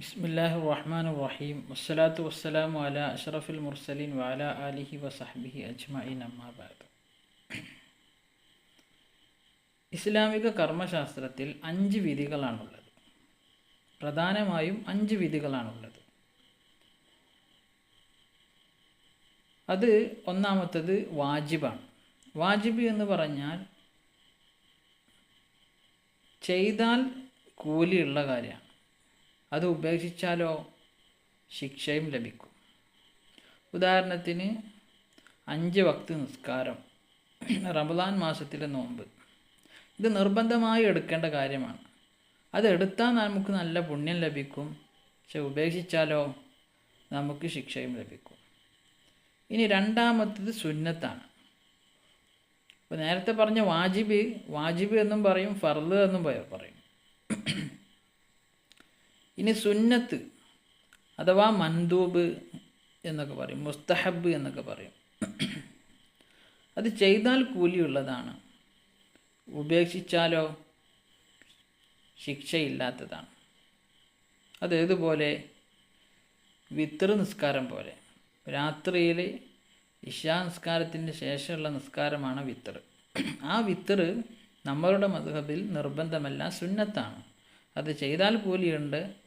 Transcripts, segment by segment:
ബിസ്മില്ലാഹി റഹ്മാൻ റഹീം വസ്സലാത്തു വസ്സലാമു അല അഷ്റഫുൽ മുർസലീൻ വാല അലിഹി വസഹ്ബിഹി അജ്മഈൻ അമ്മാബാദ് ഇസ്ലാമിക കർമ്മശാസ്ത്രത്തിൽ അഞ്ച് വിധികളാണുള്ളത്. പ്രധാനമായും അഞ്ച് വിധികളാണുള്ളത്. അത് ഒന്നാമത്തത് വാജിബാണ്. വാജിബ് എന്ന് പറഞ്ഞാൽ ചെയ്താൽ കൂലിയുള്ള കാര്യമാണ്. അത് ഉപേക്ഷിച്ചാലോ ശിക്ഷയും ലഭിക്കും. ഉദാഹരണത്തിന് അഞ്ച് വക്ത് നിസ്കാരം റമദാൻ മാസത്തിലെ നോമ്പ്. ഇത് നിർബന്ധമായി എടുക്കേണ്ട കാര്യമാണ്. അത് എടുത്താൽ നമുക്ക് നല്ല പുണ്യം ലഭിക്കും പക്ഷെ ഉപേക്ഷിച്ചാലോ നമുക്ക് ശിക്ഷയും ലഭിക്കും. ഇനി രണ്ടാമത്തത് സുന്നത്താണ്. ഇപ്പോൾ നേരത്തെ പറഞ്ഞ വാജിബ് വാജിബ് എന്നും പറയും ഫർദ് എന്നും പറയും. ഇനി സുന്നത്ത് അഥവാ മന്ദൂബ് എന്നൊക്കെ പറയും മുസ്തഹബ് എന്നൊക്കെ പറയും. അത് ചെയ്താൽ കൂലിയുള്ളതാണ്. ഉപേക്ഷിച്ചാലോ ശിക്ഷയില്ലാത്തതാണ്. അതേതുപോലെ വിത്തർ നിസ്കാരം പോലെ. രാത്രിയിൽ ഇഷാ നിസ്കാരത്തിന് ശേഷമുള്ള നിസ്കാരമാണ് വിത്തർ ആ വിത്തർ നമ്മളുടെ മധുഹബിൽ നിർബന്ധമല്ല സുന്നത്താണ്. അത് ചെയ്താൽ കൂലിയുണ്ട്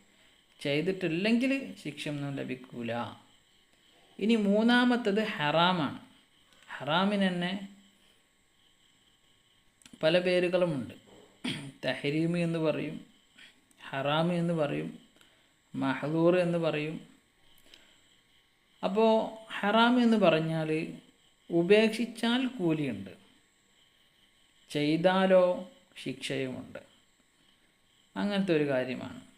ചെയ്തിട്ടില്ലെങ്കിൽ ശിക്ഷയൊന്നും ലഭിക്കൂല. ഇനി മൂന്നാമത്തത് ഹറാമാണ്. ഹറാമിന് തന്നെ പല പേരുകളുമുണ്ട്. തഹരീമി എന്ന് പറയും ഹറാമി എന്ന് പറയും മഹദൂർ എന്ന് പറയും. അപ്പോൾ ഹറാം എന്ന് പറഞ്ഞാൽ ഉപേക്ഷിച്ചാൽ കൂലിയുണ്ട്. ചെയ്താലോ ശിക്ഷയുമുണ്ട്. അങ്ങനത്തെ ഒരു കാര്യമാണ്.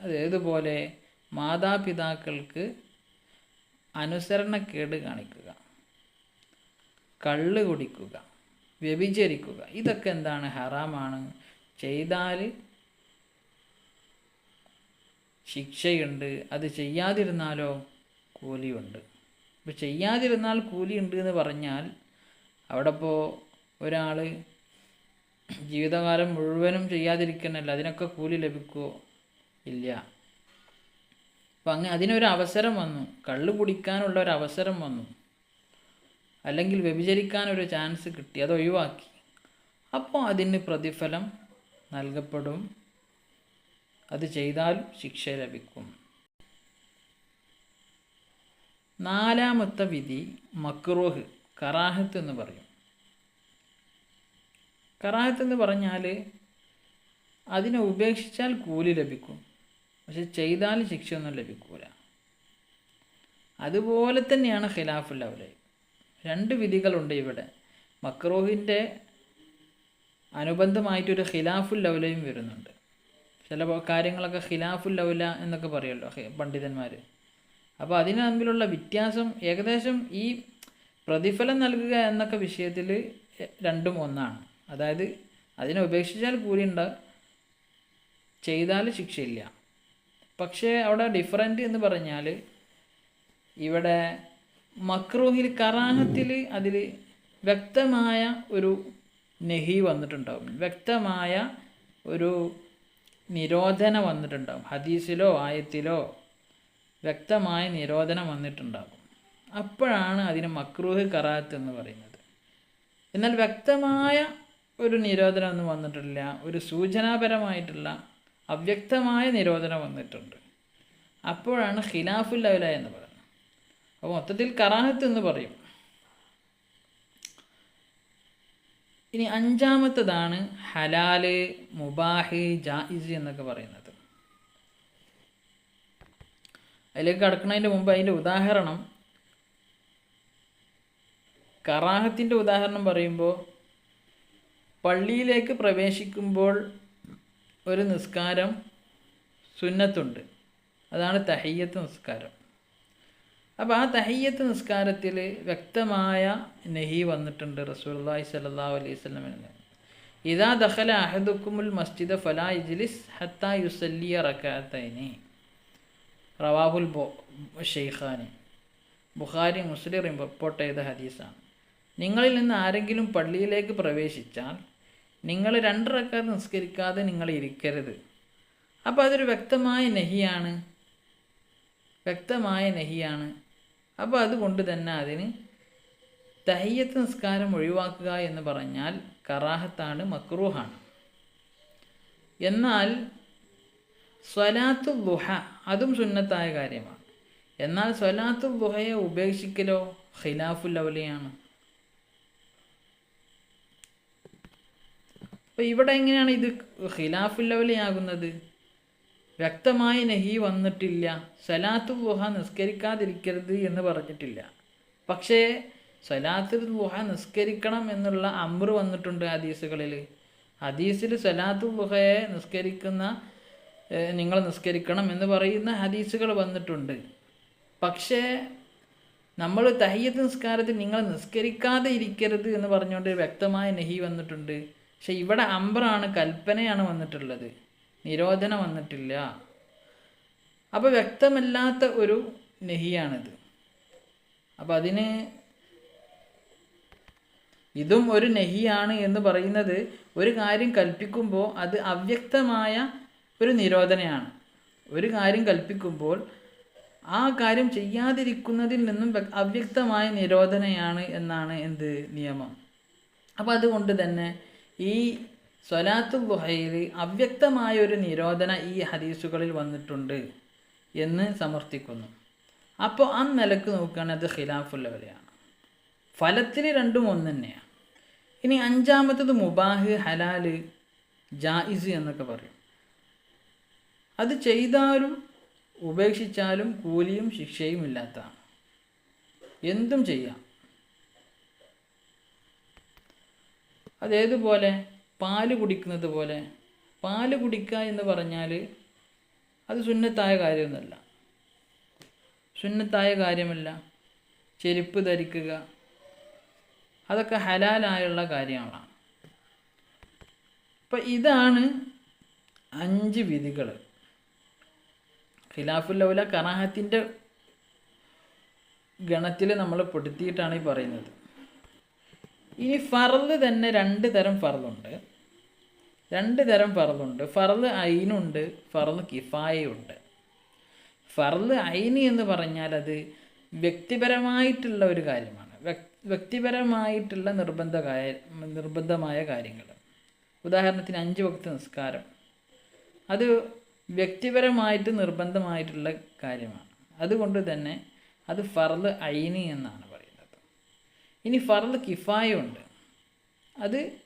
അത് ഏതുപോലെ മാതാപിതാക്കൾക്ക് അനുസരണക്കേട് കാണിക്കുക. കള്ള് കുടിക്കുക വ്യഭിചരിക്കുക ഇതൊക്കെ എന്താണ്? ഹറാമാണ്. ചെയ്താൽ ശിക്ഷയുണ്ട് അത് ചെയ്യാതിരുന്നാലോ കൂലിയുണ്ട്. ഇപ്പോൾ ചെയ്യാതിരുന്നാൽ കൂലിയുണ്ട് എന്ന് പറഞ്ഞാൽ അവിടെ ഇപ്പോൾ ഒരാൾ ജീവിതകാലം മുഴുവനും ചെയ്യാതിരിക്കണമല്ലോ അതിനൊക്കെ കൂലി ലഭിക്കുമോ ഇല്ല. അപ്പം അങ്ങ് അതിനൊരു അവസരം വന്നു. കള്ളു കുടിക്കാനുള്ള ഒരു അവസരം വന്നു. അല്ലെങ്കിൽ വ്യഭിചരിക്കാനൊരു ചാൻസ് കിട്ടി. അത് ഒഴിവാക്കി. അപ്പോൾ അതിന് പ്രതിഫലം നൽകപ്പെടും. അത് ചെയ്താൽ ശിക്ഷ ലഭിക്കും. നാലാമത്തെ വിധി മക്രോഹ് കറാഹത്ത് എന്ന് പറയും. കറാഹത്ത് എന്ന് പറഞ്ഞാൽ അതിനെ ഉപേക്ഷിച്ചാൽ കൂലി ലഭിക്കും. പക്ഷെ ചെയ്താൽ ശിക്ഷയൊന്നും ലഭിക്കൂല. അതുപോലെ തന്നെയാണ് ഖിലാഫുൽ ഔലൈ. രണ്ട് വിധികളുണ്ട് ഇവിടെ. മക്രോഹിന്റെ അനുബന്ധമായിട്ടൊരു ഖിലാഫുൽ ലൗലയും വരുന്നുണ്ട്. ചില കാര്യങ്ങളൊക്കെ ഖിലാഫുൽ ലൗല എന്നൊക്കെ പറയുമല്ലോ പണ്ഡിതന്മാർ അപ്പോൾ അതിന് തമ്മിലുള്ള വ്യത്യാസം ഏകദേശം ഈ പ്രതിഫലം നൽകുക എന്നൊക്കെ വിഷയത്തിൽ രണ്ടും ഒന്നാണ്. അതായത് അതിനെ ഉപേക്ഷിച്ചാൽ കൂലിയുണ്ട് ചെയ്താൽ ശിക്ഷയില്ല. പക്ഷേ അവിടെ ഡിഫറന്റ് എന്ന് പറഞ്ഞാൽ ഇവിടെ മക്രൂഹിൽ കറാഹത്തിൽ അതിൽ വ്യക്തമായ ഒരു നെഹി വന്നിട്ടുണ്ടാവും. വ്യക്തമായ ഒരു നിരോധന വന്നിട്ടുണ്ടാവും. ഹദീസിലോ ആയത്തിലോ വ്യക്തമായ നിരോധനം വന്നിട്ടുണ്ടാകും. അപ്പോഴാണ് അതിന് മക്രൂഹ് കറാത്ത് എന്ന് പറയുന്നത്. എന്നാൽ വ്യക്തമായ ഒരു നിരോധനമൊന്നും വന്നിട്ടില്ല. ഒരു സൂചനാപരമായിട്ടുള്ള അവ്യക്തമായ നിരോധനം വന്നിട്ടുണ്ട്. അപ്പോഴാണ് ഖിലാഫുൽ അവല എന്ന് പറയുന്നത്. അപ്പോൾ മൊത്തത്തിൽ കറാഹത്ത് എന്ന് പറയും. ഇനി അഞ്ചാമത്തതാണ് ഹലാൽ മുബാഹ് ജായിസ് എന്നൊക്കെ പറയുന്നത്. അതിലേക്ക് കടക്കുന്നതിന്റെ മുമ്പ് അതിന്റെ ഉദാഹരണം. കറാഹത്തിന്റെ ഉദാഹരണം പറയുമ്പോൾ പള്ളിയിലേക്ക് പ്രവേശിക്കുമ്പോൾ ഒരു നിസ്കാരം സുന്നത്തുണ്ട്. അതാണ് തഹയ്യത്ത് നിസ്കാരം. അപ്പോൾ ആ തഹയ്യത്ത് നിസ്കാരത്തിൽ വ്യക്തമായ നെഹി വന്നിട്ടുണ്ട് റസൂൽല്ലാഹി സല്ലാ അലൈഹി സ്വലമിന് ഇതാ ദഹല അഹദുക്കുമുൽ മസ്ജിദ് ഫലാ ഇജ്ലിസ് ഹത്താ യുസല്ലിയ റക്കാത്തൈനി റവാഹുൽ ബോ ഷെയ്ഖാനി. ബുഖാരി മുസ്ലിം റിപ്പോർട്ട് ചെയ്ത ഹദീസാണ്. നിങ്ങളിൽ നിന്ന് ആരെങ്കിലും പള്ളിയിലേക്ക് പ്രവേശിച്ചാൽ നിങ്ങൾ രണ്ട് റക്കാത്ത് നിസ്കരിക്കാതെ നിങ്ങൾ ഇരിക്കരുത്. അപ്പോൾ അതൊരു വ്യക്തമായ നെഹിയാണ്. വ്യക്തമായ നെഹിയാണ്. അപ്പോൾ അതുകൊണ്ട് തന്നെ അതിന് തഹയ്യത്ത് നിസ്കാരം ഒഴിവാക്കുക എന്ന് പറഞ്ഞാൽ കറാഹത്താണ് മക്രൂഹാണ്. എന്നാൽ സ്വലാത്തു ദുഹ അതും സുന്നത്തായ കാര്യമാണ്. എന്നാൽ സ്വലാത്തു ദുഹയെ ഉപേക്ഷിക്കലോ ഖിലാഫുൽ അവലിയാണ് അപ്പോൾ ഇവിടെ എങ്ങനെയാണ് ഇത് ഖിലാഫുൽ അവലിയാകുന്നത് വ്യക്തമായ നഹി വന്നിട്ടില്ല. സലാത്തു ദുഹ നിസ്കരിക്കാതിരിക്കരുത് എന്ന് പറഞ്ഞിട്ടില്ല. പക്ഷേ സലാത്തു ദുഹ നിസ്കരിക്കണം എന്നുള്ള അമ്ര വന്നിട്ടുണ്ട് ഹദീസുകളിൽ ഹദീസിൽ സലാത്തു ദുഹയെ നിസ്കരിക്കുന്ന നിങ്ങൾ നിസ്കരിക്കണം എന്ന് പറയുന്ന ഹദീസുകൾ വന്നിട്ടുണ്ട്. പക്ഷേ നമ്മൾ തഹയ്യത്ത് നിസ്കാരത്തിൽ നിങ്ങൾ നിസ്കരിക്കാതെ ഇരിക്കരുത് എന്ന് പറഞ്ഞുകൊണ്ട് വ്യക്തമായ നെഹി വന്നിട്ടുണ്ട്. പക്ഷെ ഇവിടെ അമ്പറാണ് കൽപ്പനയാണ് വന്നിട്ടുള്ളത്. നിരോധനം വന്നിട്ടില്ല. അപ്പോൾ വ്യക്തമല്ലാത്ത ഒരു നെഹിയാണിത്. അപ്പോൾ അതിന് ഇതും ഒരു നെഹിയാണ് എന്ന് പറയുന്നത് ഒരു കാര്യം കൽപ്പിക്കുമ്പോൾ അത് അവ്യക്തമായ ഒരു നിരോധനയാണ്. ഒരു കാര്യം കൽപ്പിക്കുമ്പോൾ ആ കാര്യം ചെയ്യാതിരിക്കുന്നതിൽ നിന്നും അവ്യക്തമായ നിരോധനയാണ് എന്നാണ് എന്ത് നിയമം. അപ്പോൾ അതുകൊണ്ട് തന്നെ ഈ സ്വലാത്തു ഗുഹയിൽ അവ്യക്തമായ ഒരു നിരോധന ഈ ഹദീസുകളിൽ വന്നിട്ടുണ്ട് എന്ന് സമർത്ഥിക്കുന്നു. അപ്പോൾ ആ നിലയ്ക്ക് നോക്കുകയാണെങ്കിൽ അത് ഖിലാഫുള്ളവരെയാണ് ഫലത്തിൽ രണ്ടും ഒന്ന് തന്നെയാണ്. ഇനി അഞ്ചാമത്തത് മുബാഹ് ഹലാൽ ജായിസ് എന്നൊക്കെ പറയും. അത് ചെയ്താലും ഉപേക്ഷിച്ചാലും കൂലിയും ശിക്ഷയും ഇല്ലാത്തതാണ്. എന്തും ചെയ്യാം. അതേതുപോലെ പാൽ കുടിക്കുന്നത് പോലെ. പാൽ കുടിക്കുക എന്ന് പറഞ്ഞാൽ അത് സുന്നത്തായ കാര്യമൊന്നുമല്ല. സുന്നത്തായ കാര്യമല്ല. ചെരുപ്പ് ധരിക്കുക. അതൊക്കെ ഹലാലായുള്ള കാര്യങ്ങളാണ്. അപ്പം ഇതാണ് അഞ്ച് വിധികൾ ഖിലാഫുല്ലൗല കറാഹത്തിന്റെ ഗണത്തിൽ നമ്മൾ പെടുത്തിയിട്ടാണ് ഈ പറയുന്നത്. ഇനി ഫറൽ തന്നെ രണ്ട് തരം ഫറലുണ്ട്. രണ്ട് തരം ഫറലുണ്ട്. ഫറൽ ഐനുണ്ട് ഫറൽ കിഫായയുണ്ട്. ഫറൽ ഐന് എന്ന് പറഞ്ഞാൽ അത് വ്യക്തിപരമായിട്ടുള്ള ഒരു കാര്യമാണ്. വ്യക്തിപരമായിട്ടുള്ള നിർബന്ധ നിർബന്ധമായ കാര്യങ്ങൾ. ഉദാഹരണത്തിന് അഞ്ച് വക്ത നിസ്കാരം. അത് വ്യക്തിപരമായിട്ട് നിർബന്ധമായിട്ടുള്ള കാര്യമാണ്. അതുകൊണ്ട് തന്നെ അത് ഫർദ് ഐനി എന്നാണ് ഇനി ഫർദ് കിഫായുണ്ട്. അത്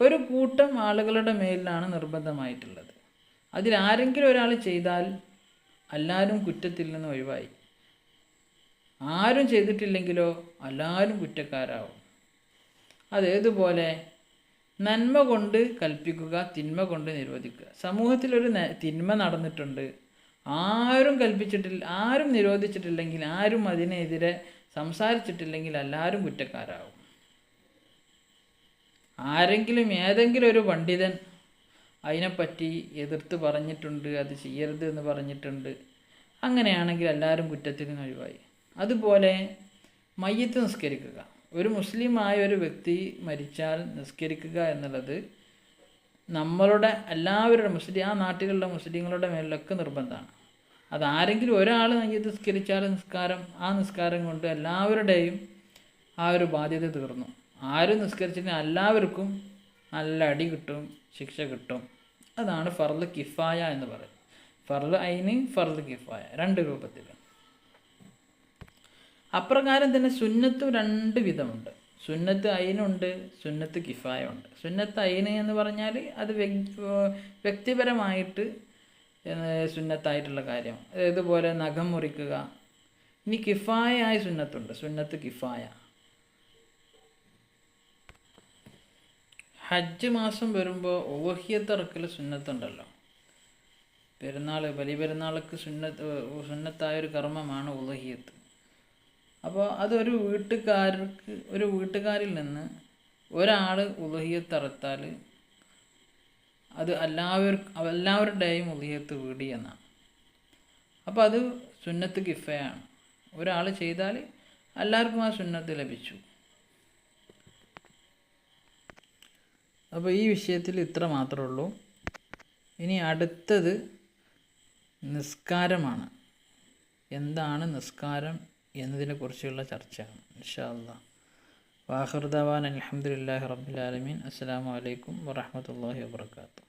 ഒരു കൂട്ടം ആളുകളുടെ മേലിലാണ് നിർബന്ധമായിട്ടുള്ളത്. അതിലാരെങ്കിലും ഒരാൾ ചെയ്താൽ എല്ലാവരും കുറ്റത്തിൽ നിന്ന് ഒഴിവായി. ആരും ചെയ്തിട്ടില്ലെങ്കിലോ എല്ലാവരും കുറ്റക്കാരാവും. അതേതുപോലെ നന്മ കൊണ്ട് കൽപ്പിക്കുക തിന്മ കൊണ്ട് നിരോധിക്കുക. സമൂഹത്തിലൊരു തിന്മ നടന്നിട്ടുണ്ട്. ആരും കൽപ്പിച്ചിട്ടില്ല ആരും നിരോധിച്ചിട്ടില്ലെങ്കിൽ ആരും അതിനെതിരെ സംസാരിച്ചിട്ടില്ലെങ്കിൽ എല്ലാവരും കുറ്റക്കാരാകും ആരെങ്കിലും ഏതെങ്കിലും ഒരു പണ്ഡിതൻ അതിനെപ്പറ്റി എതിർത്ത് പറഞ്ഞിട്ടുണ്ട് അത് ചെയ്യരുത് എന്ന് പറഞ്ഞിട്ടുണ്ട്. അങ്ങനെയാണെങ്കിൽ എല്ലാവരും കുറ്റത്തിൽ നിന്ന് ഒഴിവായി അതുപോലെ മയ്യത്ത് നിസ്കരിക്കുക. ഒരു മുസ്ലിമായ ഒരു വ്യക്തി മരിച്ചാൽ നിസ്കരിക്കുക എന്നുള്ളത് നമ്മളുടെ എല്ലാവരുടെ മുസ്ലിം ആ നാട്ടിലുള്ള മുസ്ലിങ്ങളുടെ മേലിലൊക്കെ നിർബന്ധമാണ്. അത് ആരെങ്കിലും ഒരാൾ മയ്യത്ത് നിസ്കരിച്ചാൽ നിസ്കാരം ആ നിസ്കാരം കൊണ്ട് എല്ലാവരുടെയും ആ ഒരു ബാധ്യത തീർന്നു. ആരും നിസ്കരിച്ചിട്ട് എല്ലാവർക്കും നല്ല അടി കിട്ടും ശിക്ഷ കിട്ടും. അതാണ് ഫർദ് കിഫായ എന്ന് പറയുന്നത്. ഫർദ് ഐന് ഫർദ് കിഫായ രണ്ട് രൂപത്തിൽ. അപ്രകാരം തന്നെ സുന്നത്തും രണ്ട് വിധമുണ്ട്. സുന്നത്ത് അയിനുണ്ട് സുന്നത്ത് കിഫായ ഉണ്ട്. സുന്നത്ത് അയിന് എന്ന് പറഞ്ഞാൽ അത് വ്യക്തിപരമായിട്ട് സുന്നത്തായിട്ടുള്ള കാര്യം. ഇതുപോലെ നഖം മുറിക്കുക. ഇനി കിഫായ സുന്നത്തുണ്ട്. സുന്നത്ത് കിഫായ. ഹജ്ജ് മാസം വരുമ്പോൾ ഓഹ്യത്തിറക്കൽ സുന്നത്തുണ്ടല്ലോ. പെരുന്നാൾ ബലി പെരുന്നാൾക്ക് സുന്നത്ത് സുന്നത്തായ ഒരു കർമ്മമാണ് ഉലഹിയത്ത് അപ്പോൾ അതൊരു വീട്ടുകാർക്ക് ഒരു വീട്ടുകാരിൽ നിന്ന് ഒരാൾ ഉലഹിയത്തറുത്താൽ അത് എല്ലാവർക്കും എല്ലാവരുടെയും ഉദയത്ത് വീടി എന്നാണ്. അപ്പോൾ അത് സുന്നത്ത് കിഫയാണ്. ഒരാൾ ചെയ്താൽ എല്ലാവർക്കും ആ സുന്നത്ത് ലഭിച്ചു. അപ്പോൾ ഈ വിഷയത്തിൽ ഇത്ര മാത്രമേ ഉള്ളൂ. ഇനി അടുത്തത് നിസ്കാരമാണ്. എന്താണ് നിസ്കാരം എന്നതിനെക്കുറിച്ചുള്ള ചർച്ചയാണ്. ഇൻഷാ വാഹർദാൻ അലഹമുല്ലാ റബ്ബുലാലമീൻ അസ്സാം വലൈക്കും വാഹമത്തല്ലാഹി വാബർക്കാത്തു